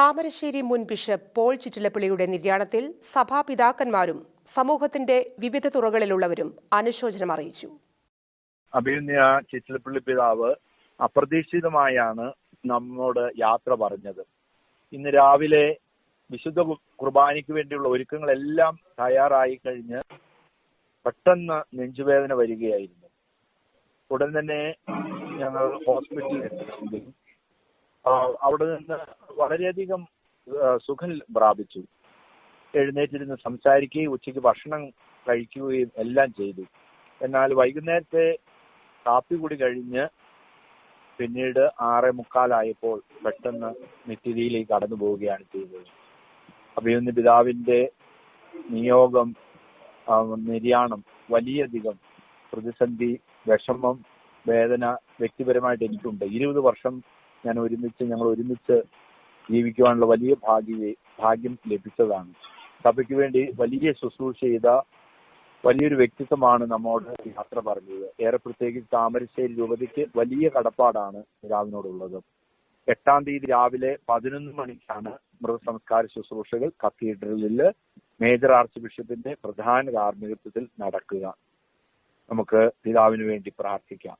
താമരശ്ശേരി മുൻ bishop Paul ചിറ്റിലപ്പിള്ളിയുടെ നിര്യാണത്തിൽ സഭാപിതാക്കന്മാരും സമൂഹത്തിന്റെ വിവിധ തുറകളിലുള്ളവരും അനുശോചനം അറിയിച്ചു. അഭിനന്ദ ചിറ്റിലപ്പള്ളി പിതാവ് അപ്രതീക്ഷിതമായാണ് നമ്മോട് യാത്ര പറഞ്ഞത്. ഇന്ന് രാവിലെ വിശുദ്ധ കുർബാനയ്ക്ക് വേണ്ടിയുള്ള ഒരുക്കങ്ങളെല്ലാം തയ്യാറായി കഴിഞ്ഞ് പെട്ടെന്ന് നെഞ്ചുവേദന വരികയായിരുന്നു. ഉടൻ തന്നെ ഞങ്ങൾ ഹോസ്പിറ്റലിൽ അവിടെ നിന്ന് വളരെയധികം സുഖം പ്രാപിച്ചു. എഴുന്നേറ്റിരുന്ന് സംസാരിക്കുകയും ഉച്ചയ്ക്ക് ഭക്ഷണം കഴിക്കുകയും എല്ലാം ചെയ്തു. എന്നാൽ വൈകുന്നേരത്തെ കാപ്പി കൂടി കഴിഞ്ഞ് പിന്നീട് ആറേ മുക്കാലായപ്പോൾ പെട്ടെന്ന് നിത്യതിയിലേക്ക് കടന്നു പോവുകയാണ് ചെയ്തത്. അഭിയുന്ന പിതാവിന്റെ നിയോഗം നിര്യാണം വലിയധികം. പ്രതിസന്ധി വിഷമം വേദന വ്യക്തിപരമായിട്ട് എനിക്കുണ്ട്. ഇരുപത് വർഷം ഞാൻ ഒരുമിച്ച് ഞങ്ങൾ ഒരുമിച്ച് ജീവിക്കുവാനുള്ള വലിയ ഭാഗ്യ ഭാഗ്യം ലഭിച്ചതാണ്. സഭയ്ക്ക് വേണ്ടി വലിയ ശുശ്രൂഷ ചെയ്ത വലിയൊരു വ്യക്തിത്വമാണ് നമ്മോട് യാത്ര പറഞ്ഞത്. ഏറെ പ്രത്യേകിച്ച് താമരശ്ശേരി രൂപതയ്ക്ക് വലിയ കടപ്പാടാണ് പിതാവിനോടുള്ളത്. എട്ടാം തീയതി രാവിലെ പതിനൊന്ന് മണിക്കാണ് മൃതസംസ്കാര ശുശ്രൂഷകൾ കത്തീഡ്രലിൽ മേജർ ആർച്ച് ബിഷപ്പിന്റെ പ്രധാന കാർമ്മികത്വത്തിൽ നടക്കുക. നമുക്ക് പിതാവിന് വേണ്ടി പ്രാർത്ഥിക്കാം.